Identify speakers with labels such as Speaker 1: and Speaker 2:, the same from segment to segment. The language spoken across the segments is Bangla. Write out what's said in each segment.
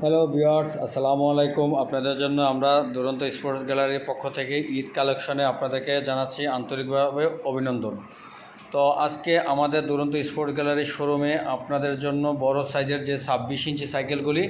Speaker 1: হ্যালো ভিওয়ার্স আসসালামু আলাইকুম আপনাদের জন্য আমরা দুরন্ত স্পোর্টস গ্যালারির পক্ষ থেকে ঈদ কালেকশনে আপনাদেরকে জানাচ্ছি আন্তরিকভাবে অভিনন্দন তো আজকে আমাদের দুরন্ত স্পোর্টস গ্যালারির শোরুমে আপনাদের জন্য বড় সাইজের যে ছাব্বিশ ইঞ্চি সাইকেলগুলি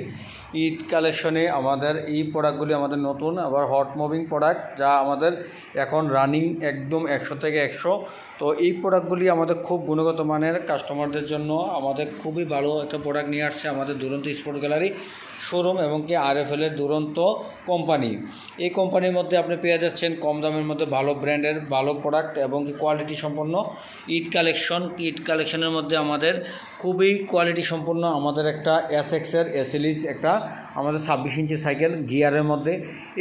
Speaker 1: ঈদ কালেকশনে আমাদের এই প্রোডাক্টগুলি আমাদের নতুন, আবার হট মুভিং প্রোডাক্ট যা আমাদের এখন রানিং একদম একশো থেকে একশো। তো এই প্রোডাক্টগুলি আমাদের খুব গুণগত মানের কাস্টমারদের জন্য আমাদের খুবই ভালো একটা প্রোডাক্ট নিয়ে আসছে আমাদের দুরন্ত স্পোর্ট গ্যালারি শোরুম এবং কি আরএফএলের দুরন্ত কোম্পানি এই কোম্পানির মধ্যে আপনি পেয়ে যাচ্ছেন কম দামের মধ্যে ভালো ব্র্যান্ডের ভালো প্রোডাক্ট এবং কি কোয়ালিটি সম্পন্ন ঈদ কালেকশন ঈদ কালেকশনের মধ্যে আমাদের খুবই কোয়ালিটি সম্পন্ন আমাদের একটা এসএক্সের এসএলিস একটা আমাদের ছাব্বিশ ইঞ্চি সাইকেল, গিয়ারের মধ্যে।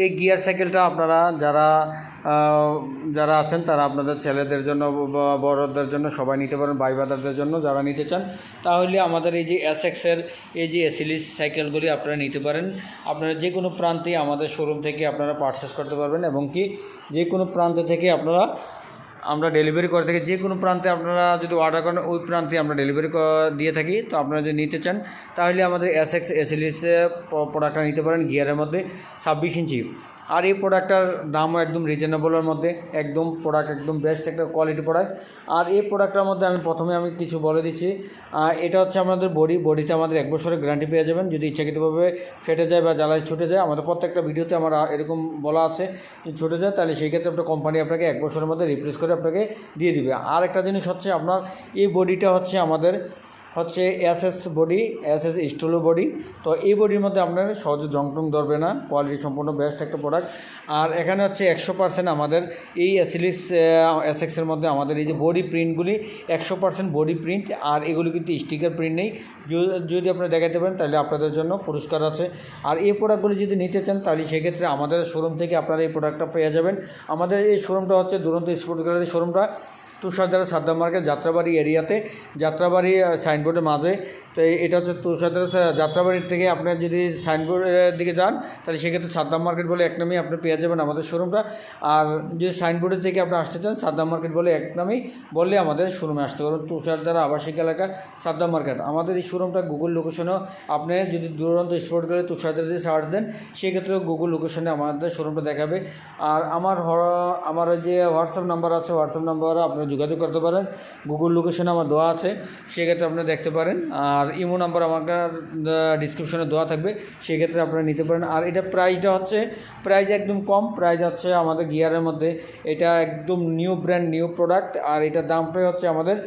Speaker 1: এই গিয়ার সাইকেলটা আপনারা যারা যারা আছেন, তারা আপনাদের ছেলেদের জন্য বড়দের জন্য, সবাই নিতে পারেন ভাই বাদারদের জন্য যারা নিতে চান, তাহলে আমাদের এই যে এসএক্সের এই যে এসিলিস সাইকেলগুলি আপনারা নিতে পারেন। আপনারা যে কোনো প্রান্তে আমাদের শোরুম থেকে আপনারা পারচেস করতে পারবেন এবং কি, যে কোনো প্রান্ত থেকে আপনারা আমরা ডেলিভারি করে থাকি, যে কোনো প্রান্তে আপনারা যদি অর্ডার করেন, ওই প্রান্তে আমরা ডেলিভারি দিয়ে থাকি। তো আপনারা যদি নিতে চান, তাহলে আমাদের এস এক্স এসিলিসে প্রোডাক্টটা নিতে পারেন গিয়ারের মধ্যে। ছাব্বিশ ইঞ্চি। আর এই প্রোডাক্টটার দামও একদম রিজনেবলের মধ্যে, একদম প্রোডাক্ট একদম বেস্ট একটা কোয়ালিটি প্রোডাক্ট আর এই প্রোডাক্টটার মধ্যে আমি প্রথমে আমি কিছু বলে দিচ্ছি এটা হচ্ছে আমাদের বডি বডিতে আমাদের এক বছরের গ্যারান্টি পেয়ে যাবেন। যদি ইচ্ছাকৃতভাবে ফেটে যায় বা জ্বালায় ছুটে যায়, আমাদের প্রত্যেকটা ভিডিওতে আমার এরকম বলা আছে যে ছুটে যায়, তাহলে সেই ক্ষেত্রে আপনার কোম্পানি আপনাকে এক বছরের মধ্যে রিপ্লেস করে আপনাকে দিয়ে দিবে। আর একটা জিনিস হচ্ছে আপনার, এই বডিটা হচ্ছে আমাদের হচ্ছে S S body S S স্টোলো body. তো এই বডির মধ্যে আপনার সহজে জংটং ধরবে না, কোয়ালিটি সম্পূর্ণ বেস্ট একটা প্রোডাক্ট আর এখানে হচ্ছে একশো পার্সেন্ট আমাদের এই অ্যাসিলিস এস এক্সের মধ্যে আমাদের এই যে বডি প্রিন্টগুলি একশো পার্সেন্ট বডি প্রিন্ট আর এগুলি কিন্তু স্টিকার প্রিন্ট নেই। যদি আপনারা দেখাতে পারেন, তাহলে আপনাদের জন্য পুরস্কার আছে। আর এই প্রোডাক্টগুলি যদি নিতে চান, তাহলে সেক্ষেত্রে আমাদের শোরুম থেকে আপনারা এই প্রোডাক্টটা পেয়ে যাবেন। আমাদের এই শোরুমটা হচ্ছে দুরন্ত স্পোর্টস গ্যালারি শোরুমটা তুষারদারা সাদ্দাম মার্কেট যাত্রাবাড়ি এরিয়াতে যাত্রাবাড়ি সাইনবোর্ডের মাঝে তো এটা হচ্ছে তুষারদারা যাত্রাবাড়ির থেকে আপনার যদি সাইনবোর্ডের দিকে যান, তাহলে সেক্ষেত্রে সাদ্দাম মার্কেট বলে এক নামেই আপনি পেয়ে যাবেন আমাদের শোরুমটা আর যদি সাইনবোর্ডের থেকে আপনি আসতে চান, সাদ্দাম মার্কেট বলে এক নামেই বললে আমাদের শোরুমে আসতে পারবেন। তুষারদারা আবাসিক এলাকা, সাদ্দাম মার্কেট আমাদের এই শোরুমটা গুগল লোকেশনেও আপনি যদি দুরন্ত স্পোর্ট করে তুষারদারা দিয়ে সার্চ দেন সেক্ষেত্রে গুগল লোকেশনে আমাদের শোরুমটা দেখাবে। আর আমার আমার যে হোয়াটসঅ্যাপ নাম্বার আছে হোয়াটসঅ্যাপ নাম্বারে আপনি যোগাযোগ করতে পারেন। গুগল লোকেশনে আমার দেওয়া আছে, সেক্ষেত্রে আপনি দেখতে পারেন। আর ইমো নাম্বার আমাকে ডিসক্রিপশনে দেওয়া থাকবে, সেক্ষেত্রে আপনারা নিতে পারেন। আর এটা প্রাইসটা হচ্ছে প্রাইস একদম কম প্রাইস হচ্ছে আমাদের গিয়ারের মধ্যে। এটা একদম নিউ ব্র্যান্ড নিউ প্রোডাক্ট আর এটার দামটাই হচ্ছে আমাদের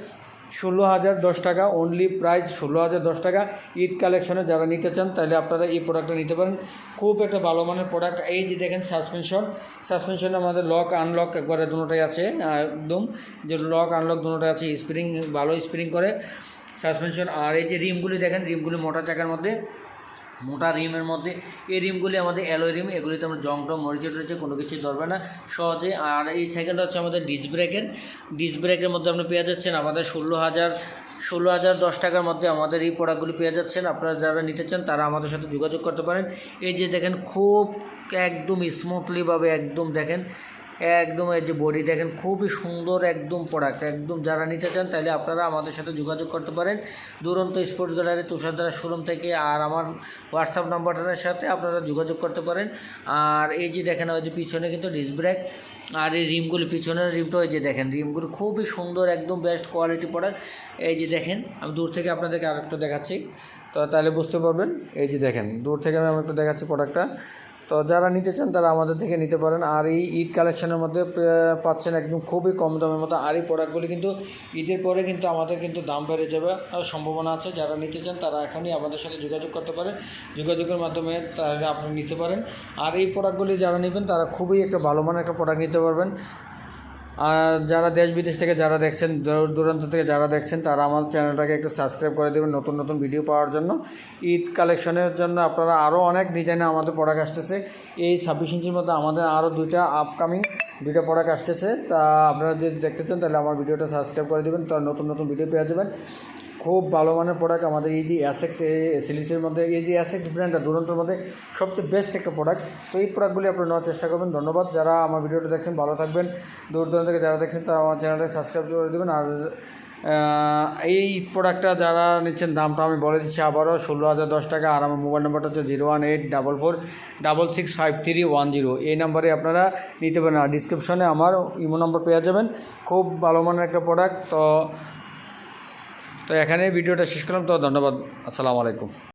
Speaker 1: ষোলো হাজার দশ টাকা অনলি প্রাইস ষোলো হাজার দশ টাকা। ঈদ কালেকশনে যারা নিতে চান, তাহলে আপনারা এই প্রোডাক্টটা নিতে পারেন। খুব একটা ভালো মানের প্রোডাক্ট এই যে দেখেন সাসপেনশন সাসপেনশনে আমাদের লক আনলক একবারে দুটোটাই আছে, একদম। যে লক আনলক দুটোটাই আছে স্প্রিং ভালো স্প্রিং করে। সাসপেনশন আর এই যে রিমগুলি দেখেন, রিমগুলি মোটা চাকার মধ্যে, মোটা রিমের মধ্যে। এই রিমগুলি আমাদের অ্যালোয় রিম এগুলিতে আমরা জং টং মরিচে টরিচে কোনো কিছুই ধরবে না। সহজে আর এই সাইকেলটা হচ্ছে আমাদের ডিস ব্রেকের ডিস ব্রেকের মধ্যে আপনি পেয়ে যাচ্ছেন আমাদের ষোলো হাজার ষোলো হাজার দশ টাকার মধ্যে আমাদের এই প্রোডাক্টগুলি পেয়ে যাচ্ছেন। আপনারা যারা নিতে চান, তারা আমাদের সাথে যোগাযোগ করতে পারেন। এই যে দেখেন, খুব একদম স্মুথলিভাবে একদম দেখেন একদম এই যে বডি দেখেন, খুবই সুন্দর একদম প্রোডাক্ট একদম যারা নিতে চান তাহলে আপনারা আমাদের সাথে যোগাযোগ করতে পারেন। দুরন্ত স্পোর্টস গ্যালারি তুষারধারা শোরুম থেকে আর আমার হোয়াটসঅ্যাপ নাম্বারটার সাথে আপনারা যোগাযোগ করতে পারেন। আর এই যে দেখেন, ওই যে পিছনে কিন্তু ডিস্ক ব্রেক আর এই রিমগুলি, পিছনের রিমটা ওই যে দেখেন, রিমগুলো খুবই সুন্দর, একদম বেস্ট কোয়ালিটি প্রোডাক্ট এই যে দেখেন, আমি দূর থেকে আপনাদেরকে আরেকটা দেখাচ্ছি। তো তাহলে বুঝতে পারবেন, এই যে দেখেন, দূর থেকে আমি একটু দেখাচ্ছি প্রোডাক্টটা তো যারা নিতে চান তারা আমাদের থেকে নিতে পারেন। আর এই ঈদ কালেকশনের মধ্যে পাচ্ছেন একদম খুবই কম দামের মতো। আর এই প্রোডাক্টগুলি কিন্তু ঈদের পরে কিন্তু আমাদের কিন্তু দাম বেড়ে যাবে সম্ভাবনা আছে। যারা নিতে চান তারা এখনই আমাদের সাথে যোগাযোগ করতে পারেন। যোগাযোগের মাধ্যমে তারা আপনি নিতে পারেন। আর এই প্রোডাক্টগুলি যারা নেবেন তারা খুবই একটা ভালো মানের একটা প্রোডাক্ট নিতে পারবেন। আর যারা দেশ বিদেশ থেকে যারা দেখছেন, দূর দূরান্ত থেকে যারা দেখছেন, তারা আমার চ্যানেলটাকে একটু সাবস্ক্রাইব করে দেবেন নতুন নতুন ভিডিও পাওয়ার জন্য। ঈদ কালেকশনের জন্য আপনারা আরও অনেক ডিজাইনে আমাদের প্রোডাক্ট আসতেছে। এই ছাব্বিশ ইঞ্চির মধ্যে আমাদের আরও দুইটা আপকামিং দুইটা প্রোডাক্ট আসতেছে। তা আপনারা যদি দেখতে চান, তাহলে আমার ভিডিওটা সাবস্ক্রাইব করে দেবেন। তার নতুন নতুন ভিডিও পেয়ে যাবেন। খুব ভালো মানের প্রোডাক্ট আমাদের এই যে অ্যাসেক্স সিলিসের মধ্যে, এই যে অ্যাসেক্স ব্র্যান্ডটা দুরন্তর মধ্যে সবচেয়ে বেস্ট একটা প্রোডাক্ট তো এই প্রোডাক্টগুলি আপনারা নেওয়ার চেষ্টা করবেন। ধন্যবাদ। যারা আমার ভিডিওটা দেখছেন, ভালো থাকবেন। দূর দূরান্ত থেকে যারা দেখছেন, তারা আমার চ্যানেলটা সাবস্ক্রাইব করে দেবেন। আর এই প্রোডাক্টটা যারা নিচ্ছেন, দামটা আমি বলে দিচ্ছি আবারও ষোলো হাজার দশ টাকা। আর আমার মোবাইল নাম্বারটা হচ্ছে zero one eight double four double six five three one zero. এই নাম্বারে আপনারা নিতে পারেন। আর ডিসক্রিপশনে আমার ইমো নম্বর পেয়ে যাবেন। খুব ভালো মানের একটা প্রোডাক্ট তো তো এখানে ভিডিওটা শেষ করলাম। তো ধন্যবাদ। আসসালামু আলাইকুম।